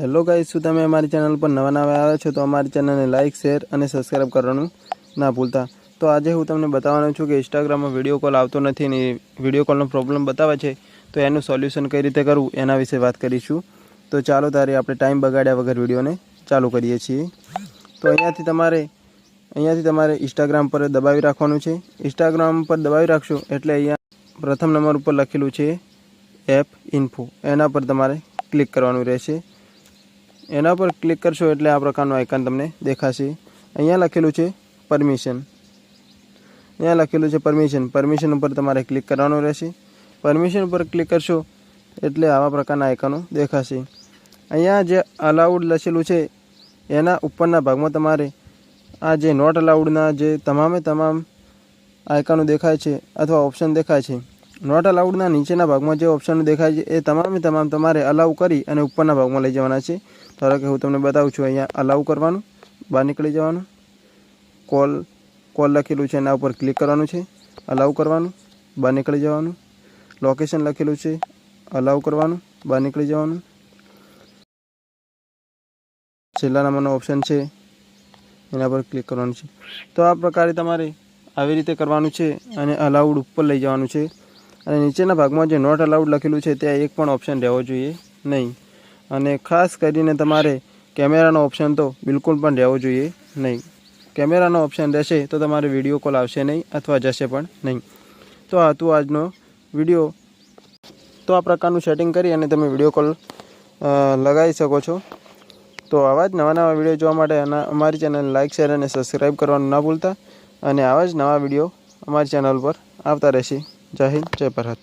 Hello ગાઈ શું તમે અમારી ચેનલ પર નવા નવા આવ્યા છો તો અમારી ચેનલને લાઇક શેર અને સબસ્ક્રાઈબ કરવાનું ના ભૂલતા. તો આજે હું તમને બતાવવાનો છું કે ઇન્સ્ટાગ્રામમાં વીડિયો કોલ આવતો નથી ને વીડિયો કોલનો પ્રોબ્લેમ બતાવે છે, તો એનું સોલ્યુશન કઈ રીતે કરવું એના વિશે વાત કરીશું. તો ચાલો તારે આપણે ટાઈમ બગાડ્યા વગર વિડીયોને ચાલુ કરીએ છીએ. તો અહીંયાથી તમારે અહીંયાથી તમારે ઇન્સ્ટાગ્રામ પર દબાવી રાખવાનું છે. ઇન્સ્ટાગ્રામ પર દબાવી રાખશો એટલે અહીંયા પ્રથમ નંબર ઉપર લખેલું છે એપ ઇન્ફો એના પર તમારે ક્લિક કરવાનું રહેશે. એના પર ક્લિક કરશો એટલે આ પ્રકારનું આઇકન તમને દેખાશે. અહીંયા લખેલું છે પરમિશન અહીંયા લખેલું છે પરમિશન પરમિશન ઉપર તમારે ક્લિક કરવાનું રહેશે. પરમિશન ઉપર ક્લિક કરશો એટલે આવા પ્રકારના આઇકનો દેખાશે. અહીંયા જે અલાઉડ લખેલું છે, એના ઉપરના ભાગમાં તમારે આ જે નોટ અલાઉડના જે તમામે તમામ આઇકનો દેખાય છે અથવા ઓપ્શન દેખાય છે. નોટ અલાઉડના નીચેના ભાગમાં જે ઓપ્શન દેખાય છે, એ તમામે તમામ તમારે અલાઉ કરી અને ઉપરના ભાગમાં લઈ જવાના છે. ધારો કે હું તમને બતાવું છું, અહીંયા અલાઉ કરવાનું, બહાર નીકળી જવાનું. કોલ કોલ લખેલું છે એના ઉપર ક્લિક કરવાનું છે અલાઉ કરવાનું, બહાર નીકળી જવાનું. લોકેશન લખેલું છે અલાઉ કરવાનું, બહાર નીકળી જવાનું. છેલ્લા નંબરનો ઓપ્શન છે, એના પર ક્લિક કરવાનું છે. તો આ પ્રકારે તમારે આવી રીતે કરવાનું છે અને અલાઉડ ઉપર લઈ જવાનું છે. અને નીચેના ભાગમાં જે નોટ અલાઉડ લખેલું છે, ત્યાં એક પણ ઓપ્શન રહેવો જોઈએ નહીં. અને ખાસ કરીને તમારે કેમેરાનો ઓપ્શન તો બિલકુલ પણ રહેવો જોઈએ નહીં. કેમેરાનો ઓપ્શન રહેશે તો તમારે વીડિયો કોલ આવશે નહીં અથવા જશે પણ નહીં. તો આ હતું આજનો વીડિયો તો આ પ્રકારનું સેટિંગ કરી અને તમે વીડિયો કોલ લગાવી શકો છો. તો આવા જ નવા નવા વીડિયો જોવા માટે અમારી ચેનલ લાઇક શેર અને સબસ્ક્રાઈબ કરવાનું ના ભૂલતા. અને આવા જ નવા વીડિયો અમારી ચેનલ પર આવતા રહેશે. જય હિન્દ જય ભારત.